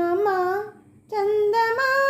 真的吗真的吗？